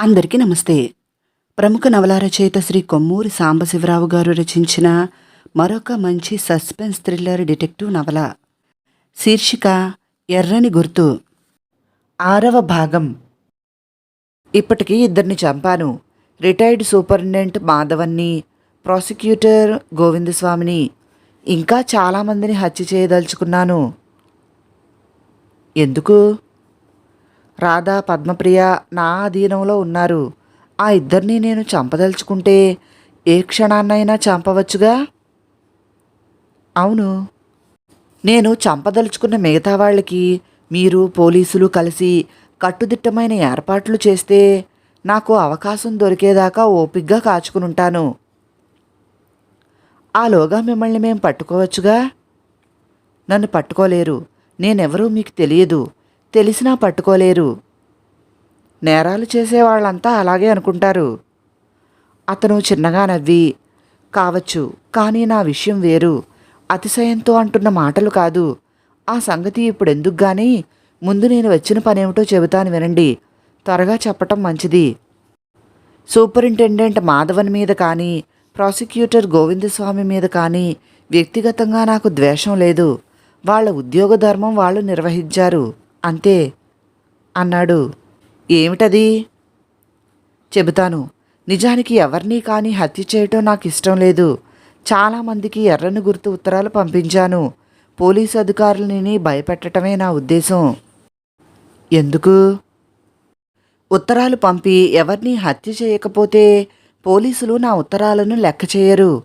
అందరికీ నమస్తే. ప్రముఖ నవల రచయిత శ్రీ కొమ్మూరి సాంబశివరావు గారు రచించిన మరొక మంచి సస్పెన్స్ థ్రిల్లర్ డిటెక్టివ్ నవల. శీర్షిక ఎర్రని గుర్తు. ఆరవ భాగం. ఇప్పటికీ ఇద్దరిని చంపాను. రిటైర్డ్ సూపరింటెండెంట్ మాధవన్ని ప్రాసిక్యూటర్ గోవిందస్వామిని ఇంకా చాలామందిని హత్య చేయదలుచుకున్నాను. ఎందుకు? రాధా పద్మప్రియ నా అధీనంలో ఉన్నారు. ఆ ఇద్దరిని నేను చంపదలుచుకుంటే ఏ క్షణాన్నైనా చంపవచ్చుగా? అవును. నేను చంపదలుచుకున్న మిగతా వాళ్ళకి మీరు పోలీసులు కలిసి కట్టుదిట్టమైన ఏర్పాట్లు చేస్తే నాకు అవకాశం దొరికేదాకా ఓపిగ్గా కాచుకుని ఉంటాను ఆలోగా మిమ్మల్ని మేము పట్టుకోవచ్చుగా? నన్ను పట్టుకోలేరు. నేనెవరూ మీకు తెలియదు. తెలిసినా పట్టుకోలేరు. నేరాలు చేసేవాళ్ళంతా అలాగే అనుకుంటారు. అతను చిన్నగా నవ్వి కావచ్చు కానీ నా విషయం వేరు. అతిశయంతో అంటున్న మాటలు కాదు. ఆ సంగతి ఇప్పుడు ఎందుకు ముందు నేను వచ్చిన పనేమిటో చెబుతాను వినండి. త్వరగా చెప్పటం మంచిది. సూపరింటెండెంట్ మాధవన్ మీద కానీ ప్రాసిక్యూటర్ గోవిందస్వామి మీద కానీ వ్యక్తిగతంగా నాకు ద్వేషం లేదు. వాళ్ళ ఉద్యోగ ధర్మం వాళ్ళు నిర్వహించారు. అంతే అన్నాడు. ఏమిటది? చెబుతాను. నిజానికి ఎవరినీ కానీ హత్య చేయటం నాకు ఇష్టం లేదు. చాలామందికి ఎర్రని గుర్తు ఉత్తరాలు పంపించాను. పోలీసు అధికారులని భయపెట్టడమే నా ఉద్దేశం. ఎందుకు? ఉత్తరాలు పంపి ఎవరిని హత్య చేయకపోతే పోలీసులు నా ఉత్తరాలను లెక్క చేయరు.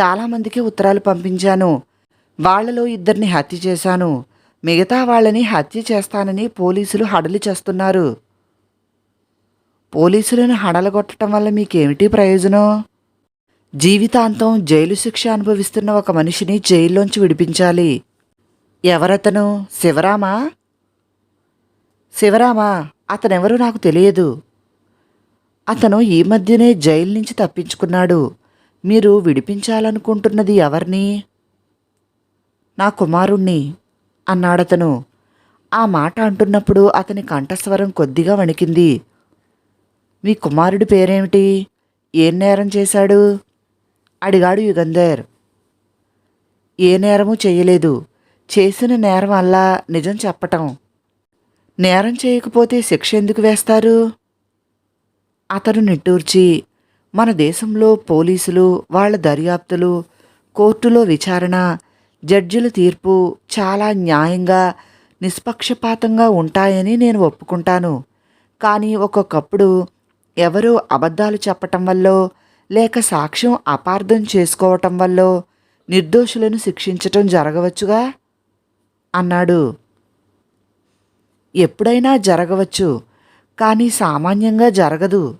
చాలామందికి ఉత్తరాలు పంపించాను. వాళ్ళలో ఇద్దరిని హత్య చేశాను. మిగతా వాళ్ళని హత్య చేస్తానని పోలీసులు హడలి చేస్తున్నారు. పోలీసులను హడలగొట్టడం వల్ల మీకేమిటి ప్రయోజనం? జీవితాంతం జైలు శిక్ష అనుభవిస్తున్న ఒక మనిషిని జైల్లోంచి విడిపించాలి. ఎవరతను? శివరామా? శివరామా అతనెవరూ నాకు తెలియదు. అతను ఈ మధ్యనే జైలు నుంచి తప్పించుకున్నాడు. మీరు విడిపించాలనుకుంటున్నది ఎవరిని? నా కుమారుణ్ణి. అన్నాడతను. ఆ మాట అంటున్నప్పుడు అతని కంఠస్వరం కొద్దిగా వణికింది. మీ కుమారుడి పేరేమిటి? ఏం నేరం చేశాడు? అడిగాడు యుగంధర్. ఏ నేరము చేయలేదు. చేసిన నేరం అల్లా నిజం చెప్పటం. నేరం చేయకపోతే శిక్ష ఎందుకు వేస్తారు? అతను నిట్టూర్చి మన దేశంలో పోలీసులు వాళ్ళ దర్యాప్తులు కోర్టులో విచారణ జడ్జిల తీర్పు చాలా న్యాయంగా నిష్పక్షపాతంగా ఉంటాయని నేను ఒప్పుకుంటాను. కానీ ఒక్కొక్కప్పుడు ఎవరో అబద్ధాలు చెప్పటం వల్లో లేక సాక్ష్యం అపార్థం చేసుకోవటం వల్లో నిర్దోషులను శిక్షించటం జరగవచ్చుగా? అన్నాడు. ఎప్పుడైనా జరగవచ్చు కానీ సామాన్యంగా జరగదు.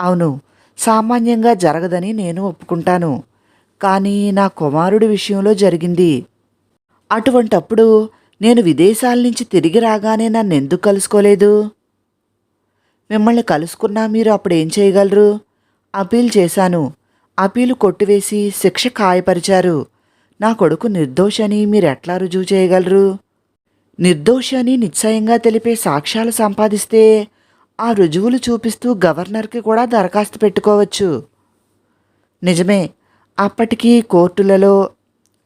అవును సామాన్యంగా జరగదని నేను ఒప్పుకుంటాను. కానీ నా కుమారుడి విషయంలో జరిగింది. అటువంటప్పుడు నేను విదేశాల నుంచి తిరిగి రాగానే నన్ను ఎందుకు కలుసుకోలేదు? మిమ్మల్ని కలుసుకున్నా మీరు అప్పుడు ఏం చేయగలరు? అపీల్ చేశాను. అపీలు కొట్టివేసి శిక్ష ఖాయపరిచారు. నా కొడుకు నిర్దోషని మీరెట్లా రుజువు చేయగలరు? నిర్దోషని నిశ్చయంగా తెలిపే సాక్ష్యాలు సంపాదిస్తే ఆ రుజువులు చూపిస్తూ గవర్నర్కి కూడా దరఖాస్తు పెట్టుకోవచ్చు. నిజమే అప్పటికీ కోర్టులలో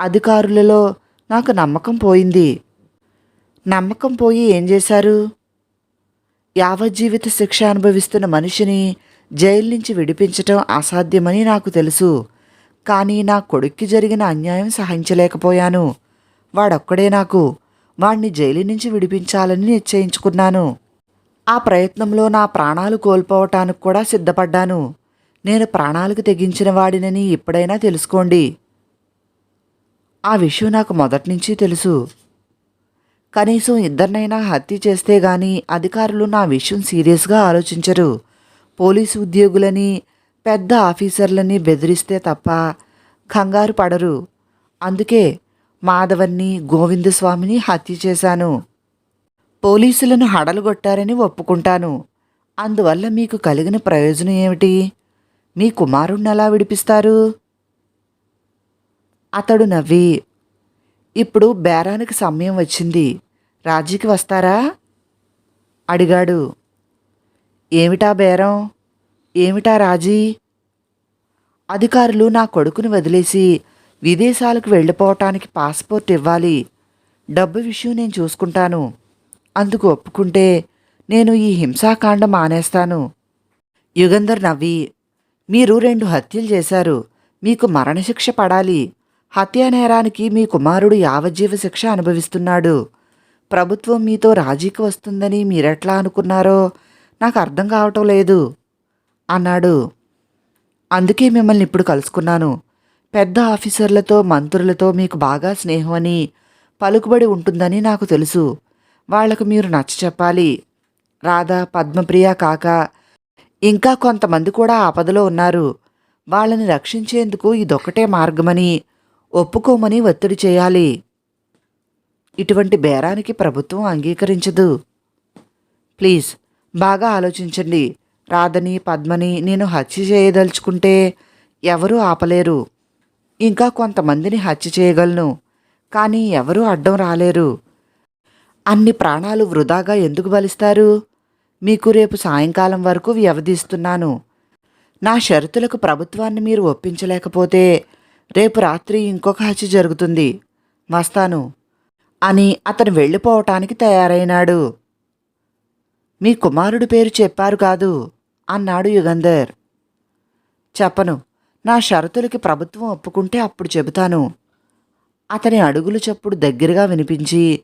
అధికారులలో నాకు నమ్మకం పోయింది. నమ్మకం పోయి ఏం చేశారు? యావజ్జీవిత శిక్ష అనుభవిస్తున్న మనిషిని జైలు నుంచి విడిపించటం అసాధ్యమని నాకు తెలుసు. కానీ నా కొడుక్కి జరిగిన అన్యాయం సహించలేకపోయాను. వాడొక్కడే నాకు. వాణ్ణి జైలు నుంచి విడిపించాలని నిశ్చయించుకున్నాను. ఆ ప్రయత్నంలో నా ప్రాణాలు కోల్పోవటానికి కూడా సిద్ధపడ్డాను. నేను ప్రాణాలకు తెగించిన వాడినని ఎప్పుడైనా తెలుసుకోండి. ఆ విషయం నాకు మొదట్నుంచి తెలుసు. కనీసం ఇద్దరినైనా హత్య చేస్తే గాని అధికారులు నా విషయం సీరియస్గా ఆలోచించరు. పోలీసు ఉద్యోగులని పెద్ద ఆఫీసర్లని బెదిరిస్తే తప్ప కంగారు పడరు. అందుకే మాధవన్ని గోవిందస్వామిని హత్య చేశాను. పోలీసులను హడలుగొట్టారని ఒప్పుకుంటాను. అందువల్ల మీకు కలిగిన ప్రయోజనం ఏమిటి? మీ కుమారుణ్ణి ఎలా విడిపిస్తారు? అతడు నవ్వి ఇప్పుడు బేరానికి సమయం వచ్చింది. రాజీకి వస్తారా? అడిగాడు. ఏమిటా బేరం? ఏమిటా రాజీ? అధికారులు నా కొడుకుని వదిలేసి విదేశాలకు వెళ్ళిపోవటానికి పాస్పోర్ట్ ఇవ్వాలి. డబ్బు విషయం నేను చూసుకుంటాను. అందుకు ఒప్పుకుంటే నేను ఈ హింసాకాండ మానేస్తాను. యుగంధర్ నవ్వి మీరు రెండు హత్యలు చేశారు. మీకు మరణశిక్ష పడాలి. హత్యా నేరానికి మీ కుమారుడు యావజ్జీవ శిక్ష అనుభవిస్తున్నాడు. ప్రభుత్వం మీతో రాజీకి వస్తుందని మీరెట్లా అనుకున్నారో నాకు అర్థం కావటం లేదు అన్నాడు. అందుకే మిమ్మల్ని ఇప్పుడు కలుసుకున్నాను. పెద్ద ఆఫీసర్లతో మంత్రులతో మీకు బాగా స్నేహం అని పలుకుబడి ఉంటుందని నాకు తెలుసు. వాళ్ళకు మీరు నచ్చ చెప్పాలి రాధా పద్మప్రియ కాక ఇంకా కొంతమంది కూడా ఆపదలో ఉన్నారు. వాళ్ళని రక్షించేందుకు ఇదొక్కటే మార్గమని ఒప్పుకోమని ఒత్తిడి చేయాలి. ఇటువంటి బేరానికి ప్రభుత్వం అంగీకరించదు. ప్లీజ్ బాగా ఆలోచించండి. రాధని పద్మని నేను హత్య చేయదలుచుకుంటే ఎవరూ ఆపలేరు. ఇంకా కొంతమందిని హత్య చేయగలను కానీ ఎవరూ అడ్డం రాలేరు. అన్ని ప్రాణాలు వృధాగా ఎందుకు బలిస్తారు? మీకు రేపు సాయంకాలం వరకు వ్యవధిస్తున్నాను. నా షరతులకు ప్రభుత్వాన్ని మీరు ఒప్పించలేకపోతే రేపు రాత్రి ఇంకొక హత్య జరుగుతుంది. వస్తాను. అని అతను వెళ్ళిపోవటానికి తయారైనాడు. మీ కుమారుడి పేరు చెప్పారు కాదు అన్నాడు యుగంధర్. చెప్పను నా షరతులకి ప్రభుత్వం ఒప్పుకుంటే అప్పుడు చెబుతాను. అతని అడుగులు చప్పుడు దగ్గరగా వినిపించి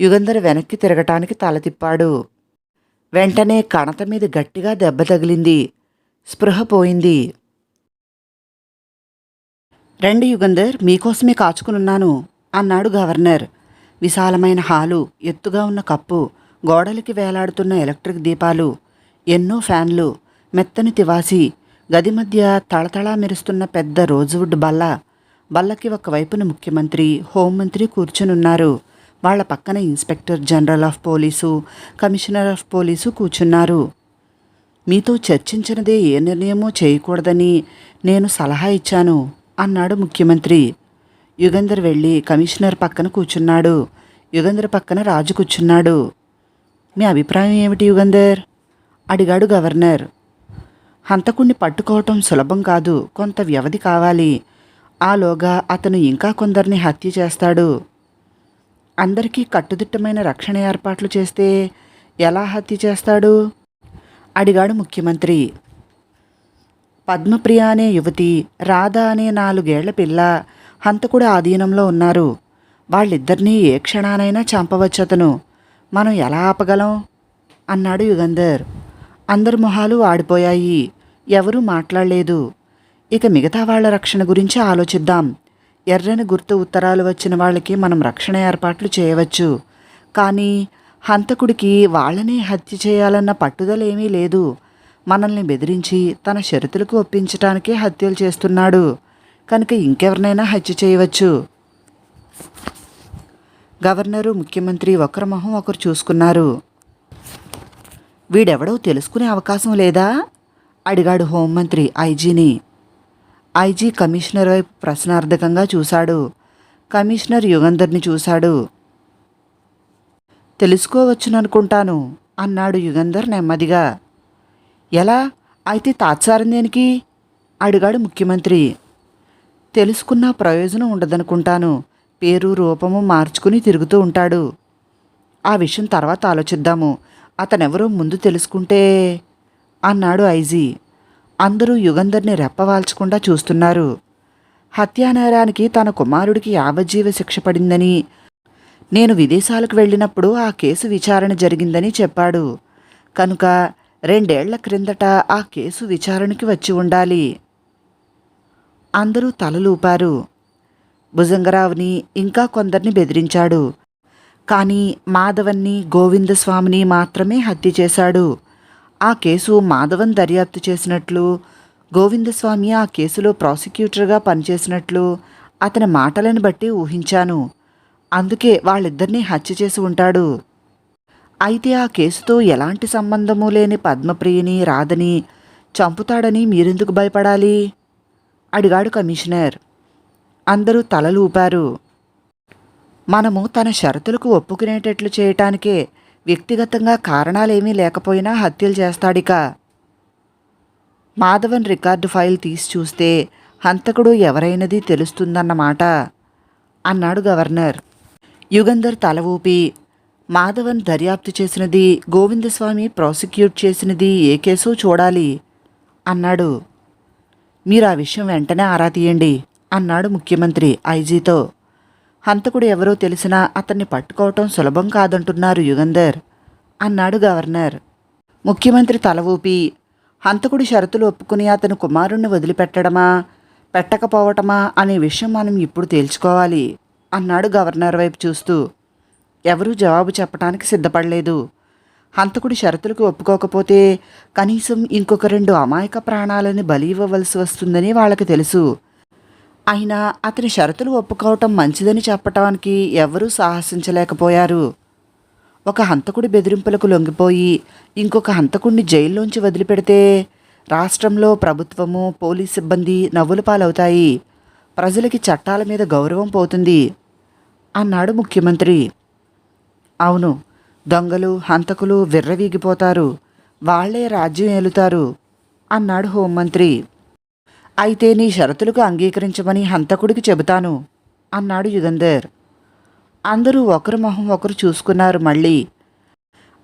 యుగంధర్ వెనక్కి తిరగటానికి తల తిప్పాడు. వెంటనే కణత మీద గట్టిగా దెబ్బ తగిలింది. స్పృహ పోయింది. రండి యుగంధర్ మీకోసమే కాచుకునున్నాను అన్నాడు గవర్నర్. విశాలమైన హాలు ఎత్తుగా ఉన్న కప్పు గోడలకి వేలాడుతున్న ఎలక్ట్రిక్ దీపాలు ఎన్నో ఫ్యాన్లు మెత్తని తివాసి గది మధ్య తళతళా మెరుస్తున్న పెద్ద రోజువుడ్ బల్ల బల్లకి ఒకవైపున ముఖ్యమంత్రి హోంమంత్రి కూర్చునున్నారు. వాళ్ళ పక్కన inspector general of police commissioner of police కూర్చున్నారు. మీతో చర్చించినదే ఏ నిర్ణయమో చేయకూడదని నేను సలహా ఇచ్చాను అన్నాడు ముఖ్యమంత్రి. యుగంధర్ వెళ్ళి కమిషనర్ పక్కన కూర్చున్నాడు. యుగంధర్ పక్కన రాజు కూర్చున్నాడు. మీ అభిప్రాయం ఏమిటి యుగంధర్? అడిగాడు గవర్నర్. హంతకుణ్ణి పట్టుకోవటం సులభం కాదు కొంత వ్యవధి కావాలి. ఆలోగా అతను ఇంకా కొందరిని హత్య చేస్తాడు. అందరికీ కట్టుదిట్టమైన రక్షణ ఏర్పాట్లు చేస్తే ఎలా హత్య చేస్తాడు? అడిగాడు ముఖ్యమంత్రి. పద్మప్రియ అనే యువతి రాధ అనే నాలుగేళ్ళ పిల్ల హంతకుడి ఆధీనంలో ఉన్నారు. వాళ్ళిద్దరినీ ఏ క్షణానైనా చంపవచ్చు అతను. మనం ఎలా ఆపగలం? అన్నాడు యుగంధర్. అందరి మొహాలు ఆడిపోయాయి. ఎవరూ మాట్లాడలేదు. ఇక మిగతా వాళ్ళ రక్షణ గురించి ఆలోచిద్దాం. ఎర్రని గుర్తు ఉత్తరాలు వచ్చిన వాళ్ళకి మనం రక్షణ ఏర్పాట్లు చేయవచ్చు. కానీ హంతకుడికి వాళ్ళనే హత్య చేయాలన్న పట్టుదల ఏమీ లేదు. మనల్ని బెదిరించి తన షరతులకు ఒప్పించటానికే హత్యలు చేస్తున్నాడు. కనుక ఇంకెవరినైనా హత్య చేయవచ్చు. గవర్నరు ముఖ్యమంత్రి ఒకరి మొహం ఒకరు చూసుకున్నారు. వీడెవడో తెలుసుకునే అవకాశం లేదా? అడిగాడు హోంమంత్రి ఐజీని. ఐజీ కమిషనర్ వైపు ప్రశ్నార్థకంగా చూశాడు. కమిషనర్ యుగంధర్ని చూశాడు. తెలుసుకోవచ్చుననుకుంటాను అన్నాడు యుగంధర్ నెమ్మదిగా. ఎలా? అయితే తాత్సారం దేనికి? అడిగాడు ముఖ్యమంత్రి. తెలుసుకున్న ప్రయోజనం ఉండదనుకుంటాను. పేరు రూపము మార్చుకుని తిరుగుతూ ఉంటాడు. ఆ విషయం తర్వాత ఆలోచిద్దాము. అతనెవరో ముందు తెలుసుకుంటే అన్నాడు ఐజీ. అందరూ యుగంధర్ని రెప్పవాల్చకుండా చూస్తున్నారు. హత్యానేరానికి తన కుమారుడికి యావజ్జీవ శిక్ష పడిందని నేను విదేశాలకు వెళ్ళినప్పుడు ఆ కేసు విచారణ జరిగిందని చెప్పాడు. కనుక రెండేళ్ళ క్రిందట ఆ కేసు విచారణకి వచ్చి ఉండాలి. అందరూ తలలూపారు. భుజంగరావుని ఇంకా కొందరిని బెదిరించాడు. కానీ మాధవన్ని గోవిందస్వామిని మాత్రమే హత్య చేశాడు. ఆ కేసు మాధవన్ దర్యాప్తు చేసినట్లు గోవిందస్వామి ఆ కేసులో ప్రాసిక్యూటర్గా పనిచేసినట్లు అతని మాటలను బట్టి ఊహించాను. అందుకే వాళ్ళిద్దరినీ హత్య చేసి ఉంటాడు. అయితే ఆ కేసుతో ఎలాంటి సంబంధము లేని పద్మప్రియని రాధని చంపుతాడని మీరెందుకు భయపడాలి? అడిగాడు కమిషనర్. అందరూ తలలు ఊపారు మనము తన షరతులకు ఒప్పుకునేటట్లు చేయటానికే వ్యక్తిగతంగా కారణాలేమీ లేకపోయినా హత్యలు చేస్తాడిక. మాధవన్ రికార్డు ఫైల్ తీసి చూస్తే హంతకుడు ఎవరైనది తెలుస్తుందన్నమాట అన్నాడు గవర్నర్. యుగంధర్ తల ఊపి మాధవన్ దర్యాప్తు చేసినది గోవిందస్వామి ప్రాసిక్యూట్ చేసినది ఏ కేసో చూడాలి అన్నాడు. మీరు ఆ విషయం వెంటనే ఆరా తీయండి అన్నాడు ముఖ్యమంత్రి ఐజీతో. హంతకుడు ఎవరో తెలిసినా అతన్ని పట్టుకోవటం సులభం కాదంటున్నారు యుగంధర్ అన్నాడు గవర్నర్. ముఖ్యమంత్రి తల ఊపి హంతకుడి షరతులు ఒప్పుకుని అతని కుమారుణ్ణి వదిలిపెట్టడమా పెట్టకపోవటమా అనే విషయం మనం ఇప్పుడు తేల్చుకోవాలి అన్నాడు గవర్నర్ వైపు చూస్తూ. ఎవరూ జవాబు చెప్పడానికి సిద్ధపడలేదు. హంతకుడి షరతులకు ఒప్పుకోకపోతే కనీసం ఇంకొక రెండు అమాయక ప్రాణాలని బలి ఇవ్వవలసి వస్తుందని వాళ్ళకి తెలుసు. అయినా అతని షరతులు ఒప్పుకోవటం మంచిదని చెప్పటానికి ఎవరూ సాహసించలేకపోయారు. ఒక హంతకుడి బెదిరింపులకు లొంగిపోయి ఇంకొక హంతకుడిని జైల్లోంచి వదిలిపెడితే రాష్ట్రంలో ప్రభుత్వము పోలీస్ సిబ్బంది నవ్వుల పాలవుతాయి. ప్రజలకి చట్టాల మీద గౌరవం పోతుంది అన్నాడు ముఖ్యమంత్రి. అవును దొంగలు హంతకులు విర్రవీగిపోతారు. వాళ్ళే రాజ్యం ఏలుతారు అన్నాడు హోంమంత్రి. అయితే నీ షరతులకు అంగీకరించమని హంతకుడికి చెబుతాను అన్నాడు యుగంధర్. అందరూ ఒకరి మొహం ఒకరు చూసుకున్నారు మళ్ళీ.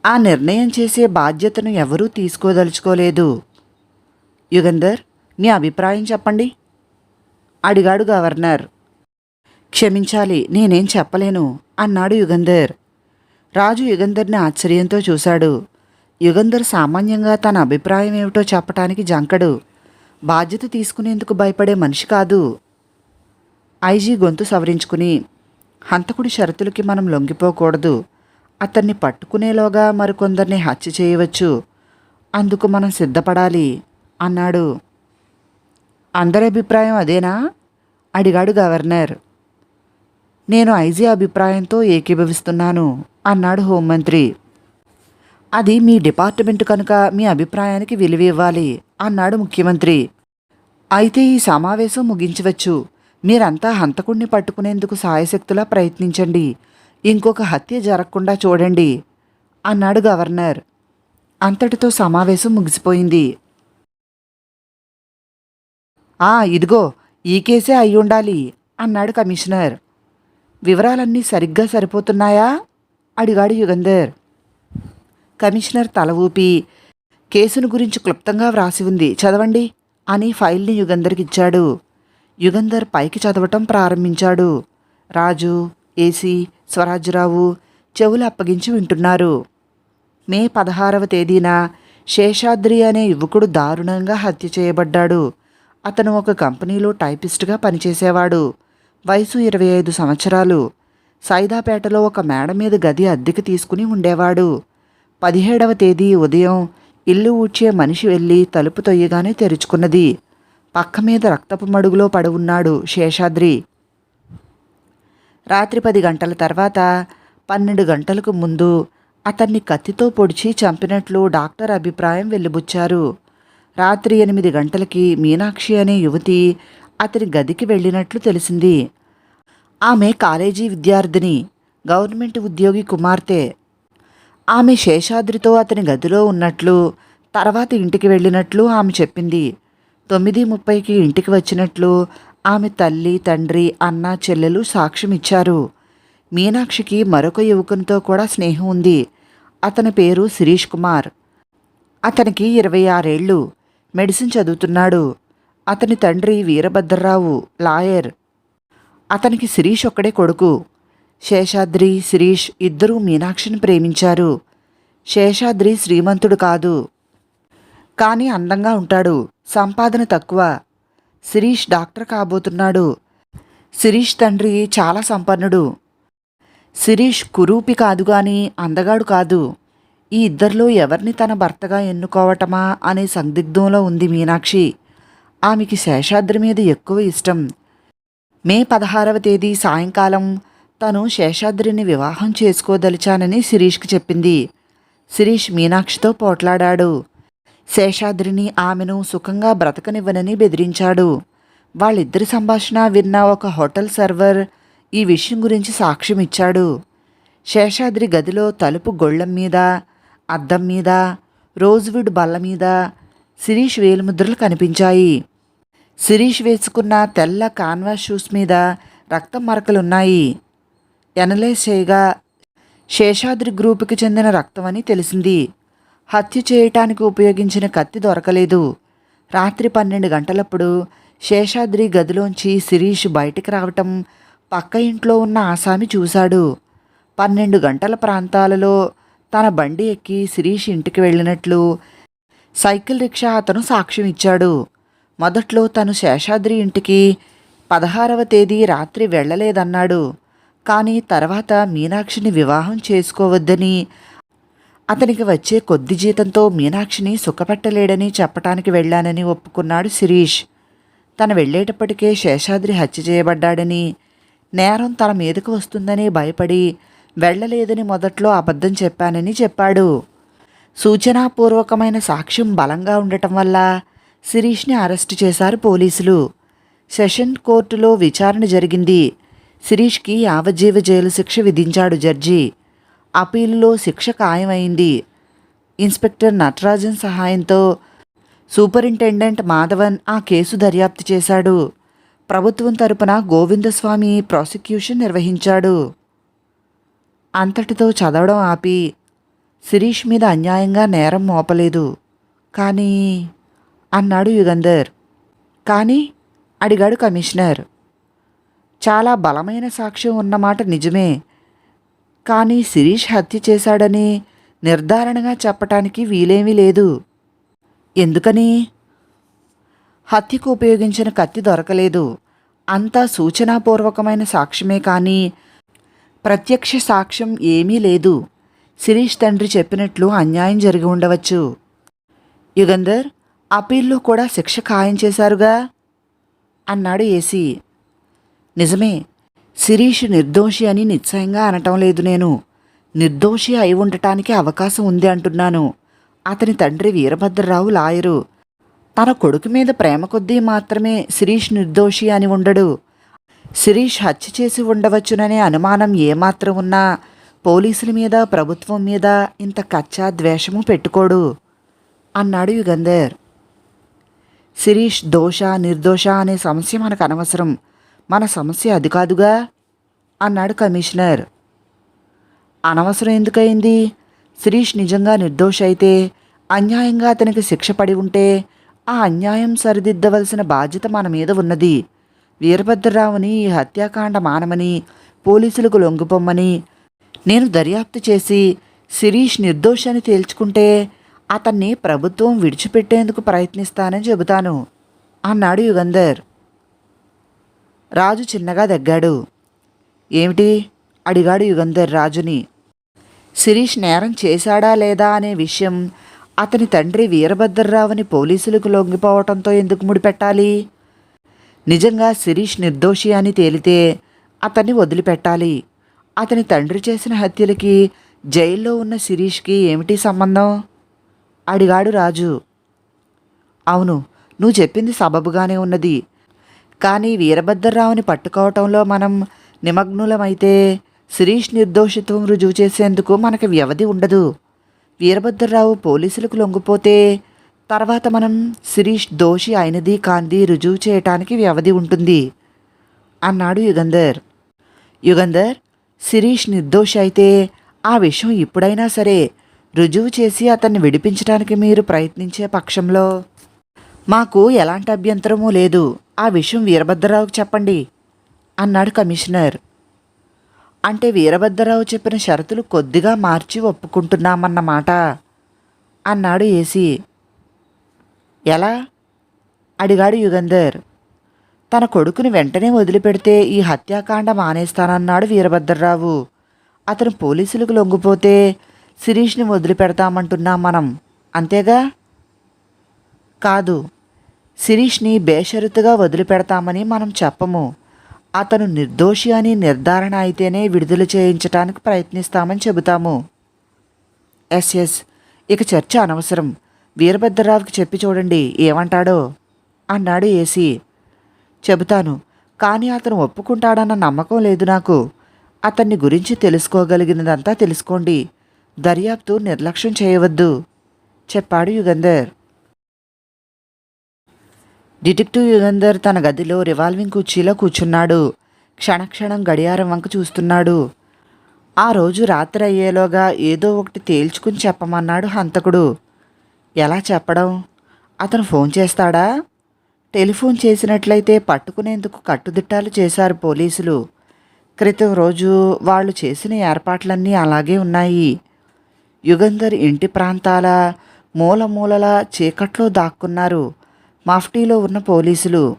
ఆ నిర్ణయం చేసే బాధ్యతను ఎవరూ తీసుకోదలుచుకోలేదు. యుగంధర్ నీ అభిప్రాయం చెప్పండి అడిగాడు గవర్నర్. క్షమించాలి నేనేం చెప్పలేను అన్నాడు యుగంధర్. రాజు యుగంధర్ని ఆశ్చర్యంతో చూశాడు. యుగంధర్ సామాన్యంగా తన అభిప్రాయం ఏమిటో చెప్పటానికి జంకడు. బాధ్యత తీసుకునేందుకు భయపడే మనిషి కాదు. ఐజీ గొంతు సవరించుకుని హంతకుడి షరతులకి మనం లొంగిపోకూడదు. అతన్ని పట్టుకునేలోగా మరికొందరిని హత్య చేయవచ్చు. అందుకు మనం సిద్ధపడాలి అన్నాడు. అందరి అభిప్రాయం అదేనా? అడిగాడు గవర్నర్. నేను ఐజీ అభిప్రాయంతో ఏకీభవిస్తున్నాను అన్నాడు హోంమంత్రి. అది మీ డిపార్ట్మెంట్ కనుక మీ అభిప్రాయానికి విలువ ఇవ్వాలి అన్నాడు ముఖ్యమంత్రి. అయితే ఈ సమావేశం ముగించవచ్చు. మీరంతా హంతకుణ్ణి పట్టుకునేందుకు సాయశక్తులా ప్రయత్నించండి. ఇంకొక హత్య జరగకుండా చూడండి అన్నాడు గవర్నర్. అంతటితో సమావేశం ముగిసిపోయింది. ఆ ఇదిగో ఈ కేసే అయి ఉండాలి అన్నాడు కమిషనర్. వివరాలన్నీ సరిగ్గా సరిపోతున్నాయా? అడిగాడు యుగంధర్. కమిషనర్ తల ఊపి కేసును గురించి క్లుప్తంగా వ్రాసి ఉంది. చదవండి. అని ఫైల్ని యుగంధర్కిచ్చాడు యుగంధర్ పైకి చదవటం ప్రారంభించాడు. రాజు ఏసీ స్వరాజ్యరావు చెవులు అప్పగించి వింటున్నారు. మే పదహారవ తేదీన శేషాద్రి అనే యువకుడు దారుణంగా హత్య చేయబడ్డాడు. అతను ఒక కంపెనీలో టైపిస్ట్గా పనిచేసేవాడు. వయసు ఇరవై ఐదు సంవత్సరాలు. సైదాపేటలో ఒక మేడ మీద గది అద్దెకి తీసుకుని ఉండేవాడు. పదిహేడవ తేదీ ఉదయం ఇల్లు ఊడ్చే మనిషి వెళ్ళి తలుపు తొయ్యగానే తెరుచుకున్నది. పక్క మీద రక్తపు మడుగులో పడవున్నాడు శేషాద్రి. రాత్రి పది గంటల తర్వాత పన్నెండు గంటలకు ముందు అతన్ని కత్తితో పొడిచి చంపినట్లు డాక్టర్ అభిప్రాయం వెళ్ళిబుచ్చారు రాత్రి ఎనిమిది గంటలకి మీనాక్షి అనే యువతి అతని గదికి వెళ్ళినట్లు తెలిసింది. ఆమె కాలేజీ విద్యార్థిని గవర్నమెంట్ ఉద్యోగి కుమార్తె. ఆమె శేషాద్రితో అతని గదిలో ఉన్నట్లు తర్వాత ఇంటికి వెళ్ళినట్లు ఆమె చెప్పింది. తొమ్మిది ముప్పైకి ఇంటికి వచ్చినట్లు ఆమె తల్లి తండ్రి అన్న చెల్లెలు సాక్ష్యం ఇచ్చారు మీనాక్షికి మరొక యువకునితో కూడా స్నేహం ఉంది. అతని పేరు శిరీష్ కుమార్. అతనికి ఇరవై ఆరేళ్ళు. మెడిసిన్ చదువుతున్నాడు. అతని తండ్రి వీరభద్రరావు లాయర్. అతనికి శిరీష్ ఒక్కడే కొడుకు. శేషాద్రి శిరీష్ ఇద్దరూ మీనాక్షిని ప్రేమించారు. శేషాద్రి శ్రీమంతుడు కాదు. కానీ అందంగా ఉంటాడు. సంపాదన తక్కువ. శిరీష్ డాక్టర్ కాబోతున్నాడు. శిరీష్ తండ్రి చాలా సంపన్నుడు. శిరీష్ కురూపి కాదు కానీ అందగాడు కాదు. ఈ ఇద్దరిలో ఎవరిని తన భర్తగా ఎన్నుకోవటమా అనే సందిగ్ధంలో ఉంది మీనాక్షి. ఆమెకి శేషాద్రి మీద ఎక్కువ ఇష్టం. మే పదహారవ తేదీ సాయంకాలం తను శేషాద్రిని వివాహం చేసుకోదలిచానని శిరీష్కి చెప్పింది. శిరీష్ మీనాక్షితో పోట్లాడాడు. శేషాద్రిని ఆమెను సుఖంగా బ్రతకనివ్వనని బెదిరించాడు. వాళ్ళిద్దరి సంభాషణ విన్న ఒక హోటల్ సర్వర్ ఈ విషయం గురించి సాక్ష్యం ఇచ్చాడు. శేషాద్రి గదిలో తలుపు గొళ్ళం మీద అద్దం మీద రోజ్వుడ్ బల్ల మీద శిరీష్ వేలిముద్రలు కనిపించాయి. శిరీష్ వేసుకున్న తెల్ల కాన్వాస్ షూస్ మీద రక్తం మరకలున్నాయి. ఎనలైజ్ చేయగా శేషాద్రి గ్రూపుకి చెందిన రక్తమని తెలిసింది. హత్య చేయటానికి ఉపయోగించిన కత్తి దొరకలేదు. రాత్రి పన్నెండు గంటలప్పుడు శేషాద్రి గదిలోంచి శిరీష్ బయటికి రావటం పక్క ఇంట్లో ఉన్న ఆసామి చూశాడు. పన్నెండు గంటల ప్రాంతాలలో తన బండి ఎక్కి శిరీష్ ఇంటికి వెళ్ళినట్లు సైకిల్ రిక్షా అతను సాక్ష్యం ఇచ్చాడు. మొదట్లో తను శేషాద్రి ఇంటికి పదహారవ తేదీ రాత్రి వెళ్ళలేదన్నాడు. కానీ తర్వాత మీనాక్షిని వివాహం చేసుకోవద్దని అతనికి వచ్చే కొద్ది జీతంతో మీనాక్షిని సుఖపెట్టలేడని చెప్పటానికి వెళ్ళానని ఒప్పుకున్నాడు శిరీష్. తను వెళ్ళేటప్పటికే శేషాద్రి హత్య చేయబడ్డాడని నేరం తన మీదకు వస్తుందని భయపడి వెళ్ళలేదని మొదట్లో అబద్ధం చెప్పానని చెప్పాడు. సూచనాపూర్వకమైన సాక్ష్యం బలంగా ఉండటం వల్ల శిరీష్ని అరెస్టు చేశారు పోలీసులు. సెషన్ కోర్టులో విచారణ జరిగింది. శిరీష్కి యావజ్జీవ జైలు శిక్ష విధించాడు జడ్జి. అపీలులో శిక్ష ఖాయమైంది. ఇన్స్పెక్టర్ నటరాజన్ సహాయంతో సూపరింటెండెంట్ మాధవన్ ఆ కేసు దర్యాప్తు చేశాడు. ప్రభుత్వం తరపున గోవిందస్వామి ప్రాసిక్యూషన్ నిర్వహించాడు. అంతటితో చదవడం ఆపి శిరీష్ మీద అన్యాయంగా నేరం మోపలేదు. కానీ అన్నాడు యుగంధర్. కానీ అడిగాడు కమిషనర్. చాలా బలమైన సాక్ష్యం ఉన్నమాట నిజమే. కానీ శిరీష్ హత్య చేశాడని నిర్ధారణగా చెప్పటానికి వీలేమీ లేదు. ఎందుకని? హత్యకు ఉపయోగించిన కత్తి దొరకలేదు. అంతా సూచనాపూర్వకమైన సాక్ష్యమే కానీ ప్రత్యక్ష సాక్ష్యం ఏమీ లేదు. శిరీష్ తండ్రి చెప్పినట్లు అన్యాయం జరిగి ఉండవచ్చు. యుగంధర్ అపీల్లో కూడా శిక్ష ఖాయం చేశారుగా? అన్నాడు ఏసీ. నిజమే శిరీష్ నిర్దోషి అని నిశ్చయంగా అనటం లేదు నేను. నిర్దోషి అయి ఉండటానికి అవకాశం ఉంది అంటున్నాను. అతని తండ్రి వీరభద్రరావు లాయరు. తన కొడుకు మీద ప్రేమ కొద్దీ మాత్రమే శిరీష్ నిర్దోషి అని ఉండడు. శిరీష్ హత్య చేసి ఉండవచ్చుననే అనుమానం ఏమాత్రం ఉన్నా పోలీసుల మీద ప్రభుత్వం మీద ఇంత కచ్చా ద్వేషము పెట్టుకోడు. అన్నాడు యుగంధర్. శిరీష్ దోష నిర్దోష అనే సమస్య మనకు అనవసరం. మన సమస్య అది కాదుగా? అన్నాడు కమిషనర్. అనవసరం ఎందుకయింది? శిరీష్ నిజంగా నిర్దోష అయితే అన్యాయంగా అతనికి శిక్ష పడి ఉంటే ఆ అన్యాయం సరిదిద్దవలసిన బాధ్యత మన మీద ఉన్నది. వీరభద్రరావుని ఈ హత్యాకాండ మానమని పోలీసులకు లొంగిపోమ్మని నేను దర్యాప్తు చేసి శిరీష్ నిర్దోషాన్ని తేల్చుకుంటే అతన్ని ప్రభుత్వం విడిచిపెట్టేందుకు ప్రయత్నిస్తానని చెబుతాను అన్నాడు యుగంధర్. రాజు చిన్నగా దగ్గాడు. ఏమిటి? అడిగాడు యుగంధర్ రాజుని. శిరీష్ నేరం చేశాడా లేదా అనే విషయం అతని తండ్రి వీరభద్రరావుని పోలీసులకు లొంగిపోవటంతో ఎందుకు ముడిపెట్టాలి? నిజంగా శిరీష్ నిర్దోషి అని తేలితే అతన్ని వదిలిపెట్టాలి. అతని తండ్రి చేసిన హత్యలకి జైల్లో ఉన్న శిరీష్కి ఏమిటి సంబంధం? అడిగాడు రాజు. అవును నువ్వు చెప్పింది సబబుగానే ఉన్నది. కానీ వీరభద్రరావుని పట్టుకోవటంలో మనం నిమగ్నులమైతే శిరీష్ నిర్దోషిత్వం రుజువు చేసేందుకు మనకి వ్యవధి ఉండదు. వీరభద్రరావు పోలీసులకు లొంగిపోతే తర్వాత మనం శిరీష్ దోషి అయినది కాంది రుజువు చేయటానికి వ్యవధి ఉంటుంది. అన్నాడు యుగంధర్. యుగంధర్ శిరీష్ నిర్దోషి అయితే ఆ విషయం ఇప్పుడైనా సరే రుజువు చేసి అతన్ని విడిపించడానికి మీరు ప్రయత్నించే పక్షంలో మాకు ఎలాంటి అభ్యంతరమూ లేదు. ఆ విషయం వీరభద్రరావుకు చెప్పండి అన్నాడు కమిషనర్. అంటే వీరభద్రరావు చెప్పిన షరతులు కొద్దిగా మార్చి ఒప్పుకుంటున్నామన్నమాట అన్నాడు ఏసీ. ఎలా? అడిగాడు యుగంధర్. తన కొడుకుని వెంటనే వదిలిపెడితే ఈ హత్యాకాండ మానేస్తానన్నాడు వీరభద్రరావు. అతను పోలీసులకు లొంగిపోతే శిరీష్ని వదిలిపెడతామంటున్నాం మనం అంతేగా? కాదు శిరీష్ని బేషరతుగా వదిలిపెడతామని మనం చెప్పము. అతను నిర్దోషి అని నిర్ధారణ అయితేనే విడుదల చేయించటానికి ప్రయత్నిస్తామని చెబుతాము. Yes yes. ఇక చర్చ అనవసరం. వీరభద్రరావుకి చెప్పి చూడండి ఏమంటాడో? అన్నాడు ఏసీ. చెబుతాను కానీ అతను ఒప్పుకుంటాడన్న నమ్మకం లేదు నాకు. అతన్ని గురించి తెలుసుకోగలిగినదంతా తెలుసుకోండి. దర్యాప్తు నిర్లక్ష్యం చేయవద్దు చెప్పాడు యుగంధర్. డిటెక్టివ్ యుగంధర్ తన గదిలో రివాల్వింగ్ కుర్చీలో కూర్చున్నాడు. క్షణక్షణం గడియారం వంక చూస్తున్నాడు. ఆ రోజు రాత్రి అయ్యేలోగా ఏదో ఒకటి తేల్చుకుని చెప్పమన్నాడు హంతకుడు. ఎలా చెప్పడం? అతను ఫోన్ చేస్తాడా? టెలిఫోన్ చేసినట్లయితే పట్టుకునేందుకు కట్టుదిట్టాలు చేశారు పోలీసులు. క్రితం రోజు వాళ్ళు చేసిన ఏర్పాట్లన్నీ అలాగే ఉన్నాయి. యుగంధర్ ఇంటి ప్రాంతాల మూల మూలల చీకట్లో దాక్కున్నారు. మాఫ్టీలో ఉన్న పోలీసులు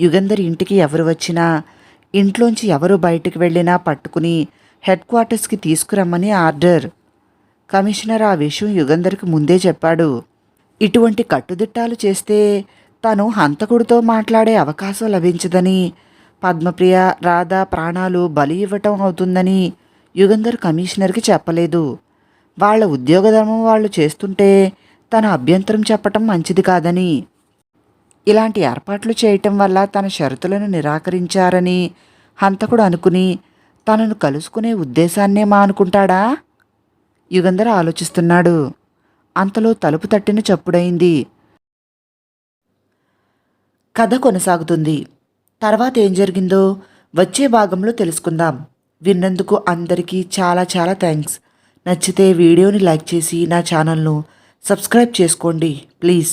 యుగంధర్ ఇంటికి ఎవరు వచ్చినా ఇంట్లోంచి ఎవరు బయటికి వెళ్ళినా పట్టుకుని హెడ్ క్వార్టర్స్కి తీసుకురమ్మని ఆర్డర్. కమిషనర్ ఆ విషయం యుగంధర్కి ముందే చెప్పాడు. ఇటువంటి కట్టుదిట్టాలు చేస్తే తను హంతకుడితో మాట్లాడే అవకాశం లభించదని పద్మప్రియ రాధ ప్రాణాలు బలి ఇవ్వటం అవుతుందని యుగంధర్ కమిషనర్కి చెప్పలేదు. వాళ్ళ ఉద్యోగధర్మం వాళ్ళు చేస్తుంటే తన అభ్యంతరం చెప్పటం మంచిది కాదని ఇలాంటి ఏర్పాట్లు చేయటం వల్ల తన షరతులను నిరాకరించారని హంతకుడు అనుకుని తనను కలుసుకునే ఉద్దేశాన్నే మానుకుంటాడా యుగంధర ఆలోచిస్తున్నాడు. అంతలో తలుపు తట్టిన చప్పుడైంది కథ కొనసాగుతుంది. తర్వాత ఏం జరిగిందో వచ్చే భాగంలో తెలుసుకుందాం. విన్నందుకు అందరికీ చాలా చాలా థ్యాంక్స్. నచ్చితే వీడియోని లైక్ చేసి నా ఛానల్ను సబ్స్క్రైబ్ చేసుకోండి. ప్లీజ్.